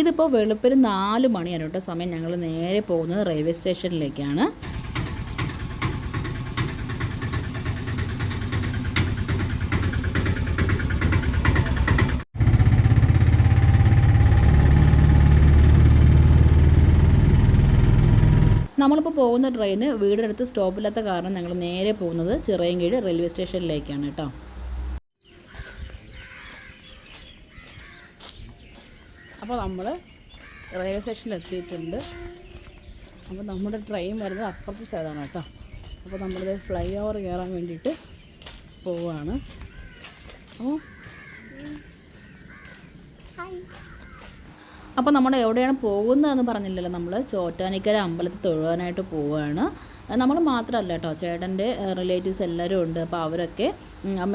ഇതിപ്പോൾ വെളുപ്പിന് നാല് മണിയാണ് കേട്ടോ സമയം. ഞങ്ങൾ നേരെ പോകുന്നത് റെയിൽവേ സ്റ്റേഷനിലേക്കാണ്. നമ്മളിപ്പോൾ പോകുന്ന ട്രെയിന് വീടിനടുത്ത് സ്റ്റോപ്പില്ലാത്ത കാരണം ഞങ്ങൾ നേരെ പോകുന്നത് ചിറയൻകീഴ് റെയിൽവേ സ്റ്റേഷനിലേക്കാണ് കേട്ടോ. അപ്പോൾ നമ്മൾ റെയിൽവേ സ്റ്റേഷനിൽ എത്തിയിട്ടുണ്ട് അപ്പോൾ നമ്മുടെ ട്രെയിൻ വരുന്നത് അപ്പുറത്തെ സൈഡാണ് കേട്ടോ. അപ്പോൾ നമ്മളിത് ഫ്ലൈ ഓവർ കയറാൻ വേണ്ടിയിട്ട് പോവാണ്. അപ്പോൾ അപ്പോൾ നമ്മൾ എവിടെയാണ് പോകുന്നതെന്ന് പറഞ്ഞില്ലല്ലോ നമ്മൾ ചോറ്റാനിക്കര അമ്പലത്തിൽ തൊഴുവാനായിട്ട് പോവുകയാണ് നമ്മൾ മാത്രമല്ല കേട്ടോ ചേട്ടന്റെ റിലേറ്റീവ്സ് എല്ലാവരും ഉണ്ട്. അപ്പോൾ അവരൊക്കെ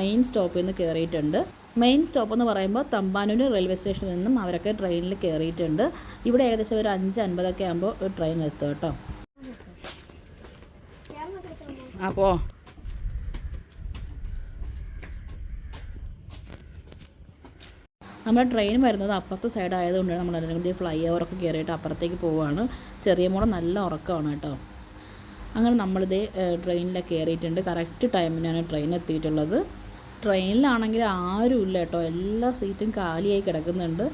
മെയിൻ സ്റ്റോപ്പിൽ നിന്ന് കയറിയിട്ടുണ്ട്. മെയിൻ സ്റ്റോപ്പ് എന്ന് പറയുമ്പോൾ തമ്പാനൂർ റെയിൽവേ സ്റ്റേഷനിൽ നിന്നും അവരൊക്കെ ട്രെയിനിൽ കയറിയിട്ടുണ്ട് ഇവിടെ ഏകദേശം ഒരു അഞ്ച് അൻപതൊക്കെ ആകുമ്പോൾ ട്രെയിൻ എത്തും കേട്ടോ. അപ്പോൾ നമ്മുടെ ട്രെയിൻ വരുന്നത് അപ്പുറത്തെ സൈഡ് ആയതുകൊണ്ട് നമ്മൾ അല്ലെങ്കിൽ ഫ്ലൈ ഓവറൊക്കെ കയറിയിട്ട് അപ്പുറത്തേക്ക് പോവുകയാണ് ചെറിയ മോളെ നല്ല ഉറക്കമാണ് കേട്ടോ. അങ്ങനെ നമ്മളിത് ട്രെയിനിലൊക്കെ കയറിയിട്ടുണ്ട് കറക്റ്റ് ടൈമിനാണ് ട്രെയിൻ എത്തിയിട്ടുള്ളത്. ട്രെയിനിലാണെങ്കിൽ ആരുമില്ല കേട്ടോ. എല്ലാ സീറ്റും കാലിയായി കിടക്കുന്നുണ്ട്.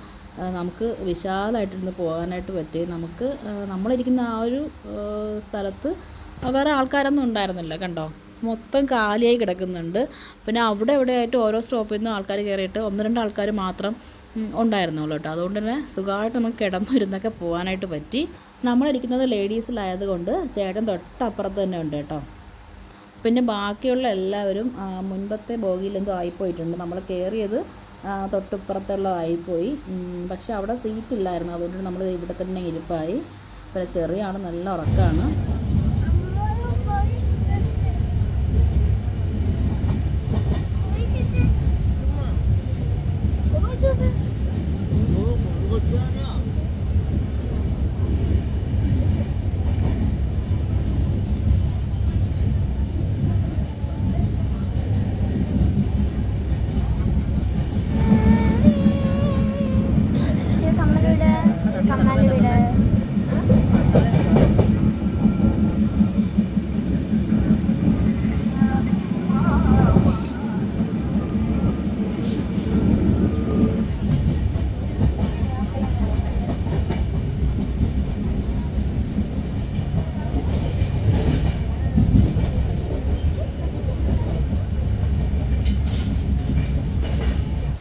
നമുക്ക് വിശാലമായിട്ടിരുന്ന് പോകാനായിട്ട് പറ്റി. നമുക്ക് നമ്മളിരിക്കുന്ന ആ ഒരു സ്ഥലത്ത് വേറെ ആൾക്കാരൊന്നും ഉണ്ടായിരുന്നില്ല കണ്ടോ? മൊത്തം കാലിയായി കിടക്കുന്നുണ്ട്. പിന്നെ അവിടെ എവിടെയായിട്ട് ഓരോ സ്റ്റോപ്പിൽ നിന്നും ആൾക്കാർ കയറിയിട്ട് ഒന്ന് രണ്ട് ആൾക്കാർ മാത്രം ഉണ്ടായിരുന്നുള്ളൂ കേട്ടോ. അതുകൊണ്ട് തന്നെ സുഖമായിട്ട് നമുക്ക് കിടന്നിരുന്നൊക്കെ പോകാനായിട്ട് പറ്റി. നമ്മളിരിക്കുന്നത് ലേഡീസിലായതുകൊണ്ട് ചേട്ടൻ തൊട്ടപ്പുറത്ത് തന്നെ ഉണ്ട് കേട്ടോ. പിന്നെ ബാക്കിയുള്ള എല്ലാവരും മുൻപത്തെ ബോഗിയിൽ എന്തോ ആയിപ്പോയിട്ടുണ്ട് നമ്മൾ കയറിയത് തൊട്ടിപ്പുറത്തുള്ളതായിപ്പോയി പക്ഷെ അവിടെ സീറ്റ് ഇല്ലായിരുന്നു. അതുകൊണ്ട് നമ്മൾ ഇവിടെ തന്നെ ഇരിപ്പായി. പിന്നെ ചെറിയ ആൾ നല്ല ഉറക്കമാണ്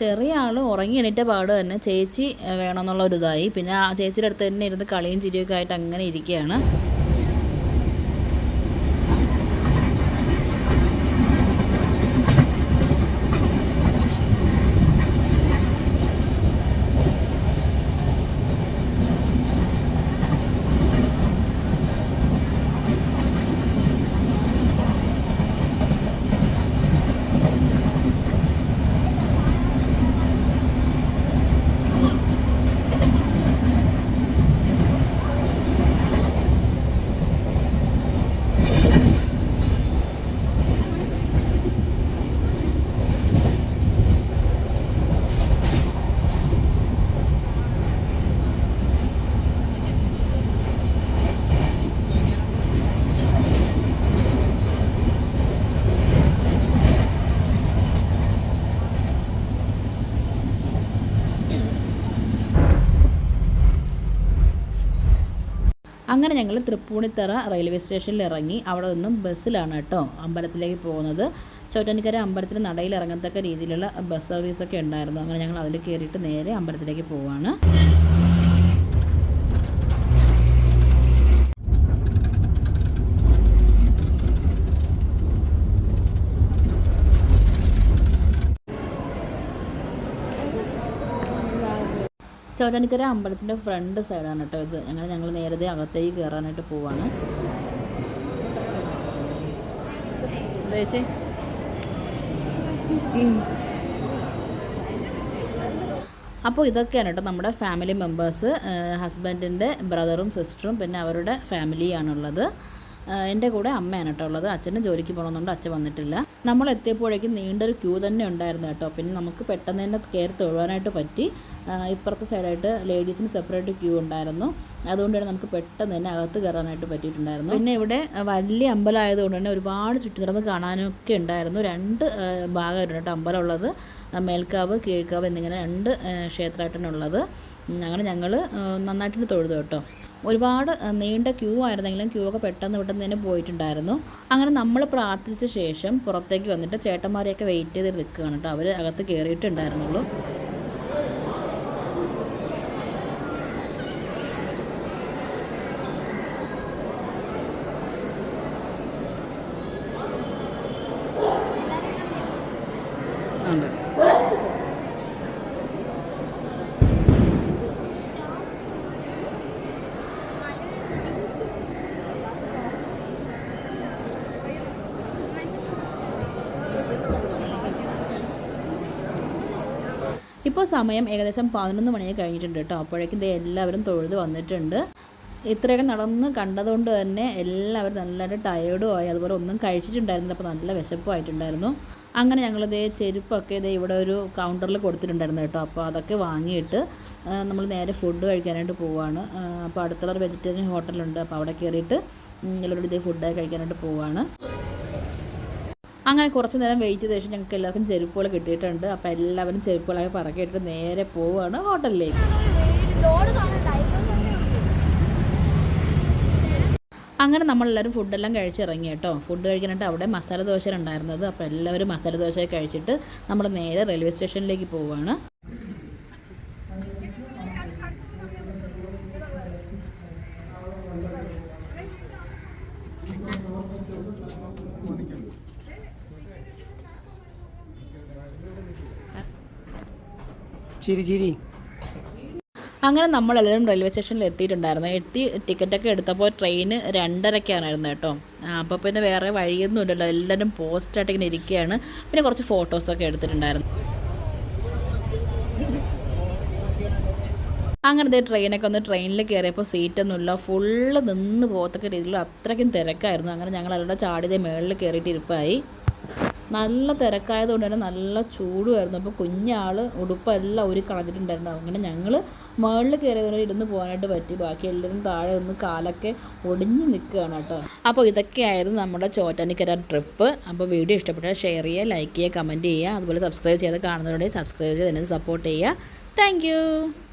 ചെറിയ ആൾ ഉറങ്ങി എണീറ്റ പാട് തന്നെ ചേച്ചി വേണമെന്നുള്ള ഒരു ഇതായി. പിന്നെ ആ ചേച്ചിയുടെ അടുത്ത് തന്നെ ഇരുന്ന് കളിയും ചിരിയൊക്കെ ആയിട്ട് അങ്ങനെ ഇരിക്കുകയാണ്. അങ്ങനെ ഞങ്ങൾ തൃപ്പൂണിത്തറ റെയിൽവേ സ്റ്റേഷനിൽ ഇറങ്ങി അവിടെ നിന്നും ബസ്സിലാണ് കേട്ടോ അമ്പലത്തിലേക്ക് പോകുന്നത്. ചോറ്റാനിക്കര അമ്പലത്തിന് നടയിൽ ഇറങ്ങത്തക്ക രീതിയിലുള്ള ബസ് സർവീസൊക്കെ ഉണ്ടായിരുന്നു. അങ്ങനെ ഞങ്ങൾ അതിൽ കയറിയിട്ട് നേരെ അമ്പലത്തിലേക്ക് പോവാണ്. ചോറ്റാനിക്കര അമ്പലത്തിന്റെ ഫ്രണ്ട് സൈഡാണ് കേട്ടോ ഇത്. ഞങ്ങൾ ഞങ്ങൾ നേരത്തെ അകത്തേക്ക് കയറാനായിട്ട് പോവാണ്. അപ്പോൾ ഇതൊക്കെയാണ് കേട്ടോ നമ്മുടെ ഫാമിലി മെമ്പേഴ്സ് ഹസ്ബൻഡിന്റെ ബ്രദറും സിസ്റ്ററും പിന്നെ അവരുടെ ഫാമിലിയാണുള്ളത് എന്റെ കൂടെ അമ്മയാണ് കേട്ടോ ഉള്ളത്. അച്ഛനും ജോലിക്ക് പോകണമെന്നുണ്ട് അച്ഛൻ വന്നിട്ടില്ല. നമ്മൾ എത്തിയപ്പോഴേക്കും നീണ്ടൊരു ക്യൂ തന്നെ ഉണ്ടായിരുന്നു കേട്ടോ. പിന്നെ നമുക്ക് പെട്ടെന്ന് തന്നെ കയറി തൊഴുവാനായിട്ട് പറ്റി. ഇപ്പുറത്തെ സൈഡായിട്ട് ലേഡീസിന് സെപ്പറേറ്റ് ക്യൂ ഉണ്ടായിരുന്നു. അതുകൊണ്ട് തന്നെ നമുക്ക് പെട്ടെന്ന് തന്നെ അകത്ത് കയറാനായിട്ട് പറ്റിയിട്ടുണ്ടായിരുന്നു. പിന്നെ ഇവിടെ വലിയ അമ്പലം ആയതുകൊണ്ട് തന്നെ ഒരുപാട് ചുറ്റിനിറന്ന് കാണാനൊക്കെ ഉണ്ടായിരുന്നു. രണ്ട് ഭാഗമായിരുന്നു കേട്ടോ അമ്പലം ഉള്ളത്. മേൽക്കാവ് കീഴ്ക്കാവ് എന്നിങ്ങനെ രണ്ട് ക്ഷേത്രമായിട്ടാണ് ഉള്ളത്. അങ്ങനെ ഞങ്ങൾ നന്നായിട്ട് തൊഴുതു കേട്ടോ. ഒരുപാട് നീണ്ട ക്യൂ ആയിരുന്നെങ്കിലും ക്യൂ ഒക്കെ പെട്ടെന്ന് പെട്ടെന്ന് തന്നെ പോയിട്ടുണ്ടായിരുന്നു. അങ്ങനെ നമ്മൾ പ്രാർത്ഥിച്ച ശേഷം പുറത്തേക്ക് വന്നിട്ട് ചേട്ടന്മാരെയൊക്കെ വെയിറ്റ് ചെയ്ത് നിൽക്കുകയാണ് കേട്ടോ. അവർ അകത്ത് കയറിയിട്ടുണ്ടായിരുന്നുള്ളൂ ഇപ്പോൾ സമയം ഏകദേശം പതിനൊന്ന് മണിയെ കഴിഞ്ഞിട്ടുണ്ട് കേട്ടോ. അപ്പോഴേക്കും ഇത് എല്ലാവരും തൊഴുത് വന്നിട്ടുണ്ട്. ഇത്രയൊക്കെ നടന്ന് കണ്ടതുകൊണ്ട് തന്നെ എല്ലാവരും നല്ലതായിട്ട് ടയേർഡും ആയി. അതുപോലെ ഒന്നും കഴിച്ചിട്ടുണ്ടായിരുന്നില്ല. അപ്പോൾ നല്ല വിശപ്പുമായിട്ടുണ്ടായിരുന്നു അങ്ങനെ ഞങ്ങൾ ഇതേ ചെരുപ്പൊക്കെ ഇതേ ഇവിടെ ഒരു കൗണ്ടറിൽ കൊടുത്തിട്ടുണ്ടായിരുന്നു കേട്ടോ. അപ്പോൾ അതൊക്കെ വാങ്ങിയിട്ട് നമ്മൾ നേരെ ഫുഡ് കഴിക്കാനായിട്ട് പോവുകയാണ് അപ്പോൾ അടുത്തുള്ള ഒരു വെജിറ്റേറിയൻ ഹോട്ടലുണ്ട് അപ്പോൾ അവിടെ കയറിയിട്ട് ഉം, എല്ലാവരും ഇതേ ഫുഡ് കഴിക്കാനായിട്ട് പോവുകയാണ് അങ്ങനെ കുറച്ച് നേരം വെയിറ്റ് ചെയ്ത ശേഷം ഞങ്ങൾക്ക് എല്ലാവർക്കും ചെരുപ്പുകൾ കിട്ടിയിട്ടുണ്ട്. അപ്പോൾ എല്ലാവരും ചെരുപ്പുകളൊക്കെ പറക്കിയിട്ട് നേരെ പോവുകയാണ് ഹോട്ടലിലേക്ക്. അങ്ങനെ നമ്മളെല്ലാവരും ഫുഡെല്ലാം കഴിച്ചിറങ്ങി കേട്ടോ. ഫുഡ് കഴിക്കാനായിട്ട് അവിടെ മസാല ദോശ ഉണ്ടായിരുന്നത്. അപ്പോൾ എല്ലാവരും മസാല ദോശ കഴിച്ചിട്ട് നമ്മൾ നേരെ റെയിൽവേ സ്റ്റേഷനിലേക്ക് പോവുകയാണ്. ചിരി ചിരി. അങ്ങനെ നമ്മളെല്ലാവരും റെയിൽവേ സ്റ്റേഷനിൽ എത്തിയിട്ടുണ്ടായിരുന്നു. എത്തി ടിക്കറ്റൊക്കെ എടുത്തപ്പോൾ ട്രെയിൻ രണ്ടരയ്ക്കാണായിരുന്നു കേട്ടോ. അപ്പോൾ പിന്നെ വേറെ വഴിയൊന്നും ഇല്ലല്ലോ. എല്ലാവരും പോസ്റ്റായിട്ട് ഇങ്ങനെ ഇരിക്കുകയാണ്. പിന്നെ കുറച്ച് ഫോട്ടോസൊക്കെ എടുത്തിട്ടുണ്ടായിരുന്നു. അങ്ങനെ ദേ ട്രെയിനൊക്കെ ഒന്ന് ട്രെയിനിൽ കയറിയപ്പോൾ സീറ്റൊന്നുമില്ല ഫുള്ള് നിന്ന് പോകത്തക്ക രീതിയിൽ അത്രയ്ക്കും തിരക്കായിരുന്നു. അങ്ങനെ ഞങ്ങൾ എല്ലാവരുടെ ചാടിയതേ മേളിൽ കയറിയിട്ട് ഇരിപ്പായി. നല്ല തിരക്കായതുകൊണ്ട് തന്നെ നല്ല ചൂടുമായിരുന്നു. അപ്പോൾ കുഞ്ഞാൾ ഉടുപ്പെല്ലാം ഒരു കളഞ്ഞിട്ടുണ്ടായിരുന്നു. അങ്ങനെ ഞങ്ങൾ മുകളിൽ കയറിയതുകൊണ്ട് ഇരുന്ന് പോകാനായിട്ട് പറ്റി. ബാക്കി എല്ലാവരും താഴെ നിന്ന് കാലൊക്കെ ഒടിഞ്ഞു നിൽക്കുകയാണ് കേട്ടോ. അപ്പോൾ ഇതൊക്കെയായിരുന്നു നമ്മുടെ ചോറ്റാനിക്കര ട്രിപ്പ്. അപ്പോൾ വീഡിയോ ഇഷ്ടപ്പെട്ടാൽ ഷെയർ ചെയ്യുക ലൈക്ക് ചെയ്യുക കമന്റ് ചെയ്യുക. അതുപോലെ സബ്സ്ക്രൈബ് ചെയ്ത് കാണുന്നവരുണ്ടെങ്കിൽ സബ്സ്ക്രൈബ് ചെയ്ത് എന്നെ സപ്പോർട്ട് ചെയ്യുക. താങ്ക്